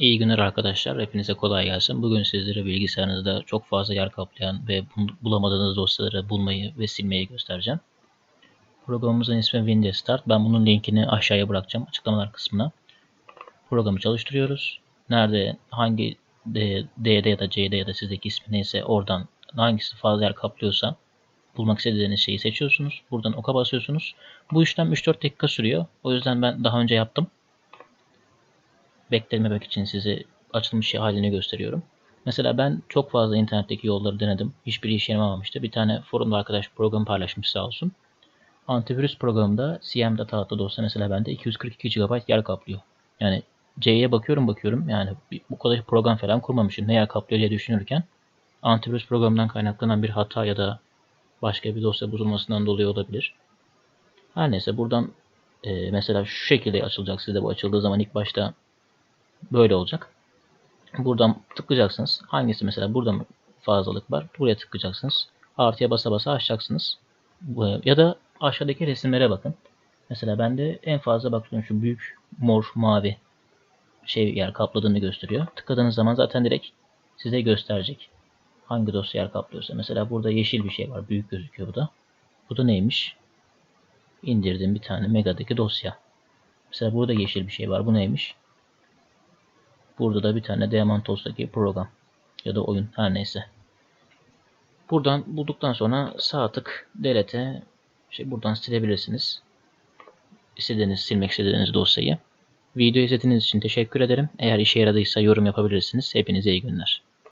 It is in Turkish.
İyi günler arkadaşlar. Hepinize kolay gelsin. Bugün sizlere bilgisayarınızda çok fazla yer kaplayan ve bulamadığınız dosyaları bulmayı ve silmeyi göstereceğim. Programımızın ismi Windows Start. Ben bunun linkini aşağıya bırakacağım açıklamalar kısmına. Programı çalıştırıyoruz. Nerede hangi D'de ya da C'de ya da sizdeki ismi neyse oradan hangisi fazla yer kaplıyorsa bulmak istediğiniz şeyi seçiyorsunuz. Buradan oka basıyorsunuz. Bu işlem 3-4 dakika sürüyor. O yüzden ben daha önce yaptım beklememek için size açılmış halini gösteriyorum. Mesela ben çok fazla internetteki yolları denedim. Hiçbir işe yaramamıştı. Bir tane forumda arkadaş program paylaşmış sağ olsun. Antivirüs programında CM data adlı dosya mesela bende 242 GB yer kaplıyor. Yani C'ye bakıyorum bakıyorum yani bu kadar program falan kurmamışım. Ne yer kaplıyor diye düşünürken antivirüs programından kaynaklanan bir hata ya da başka bir dosya bozulmasından dolayı olabilir. Her neyse buradan e, mesela şu şekilde açılacak sizde bu açıldığı zaman ilk başta böyle olacak. Buradan tıklayacaksınız. Hangisi mesela burada mı fazlalık var? Buraya tıklayacaksınız. Artıya basa basa açacaksınız. Ya da aşağıdaki resimlere bakın. Mesela bende en fazla bakıyorum şu büyük mor mavi şey yer kapladığını gösteriyor. Tıkladığınız zaman zaten direkt size gösterecek. Hangi dosya yer kaplıyorsa. Mesela burada yeşil bir şey var. Büyük gözüküyor bu da. Bu da neymiş? İndirdim bir tane Mega'daki dosya. Mesela burada yeşil bir şey var. Bu neymiş? Burada da bir tane Diamantos'taki program ya da oyun her neyse. Buradan bulduktan sonra sağ tık delete şey buradan silebilirsiniz. İstediğiniz silmek istediğiniz dosyayı. Video izlediğiniz için teşekkür ederim. Eğer işe yaradıysa yorum yapabilirsiniz. Hepinize iyi günler.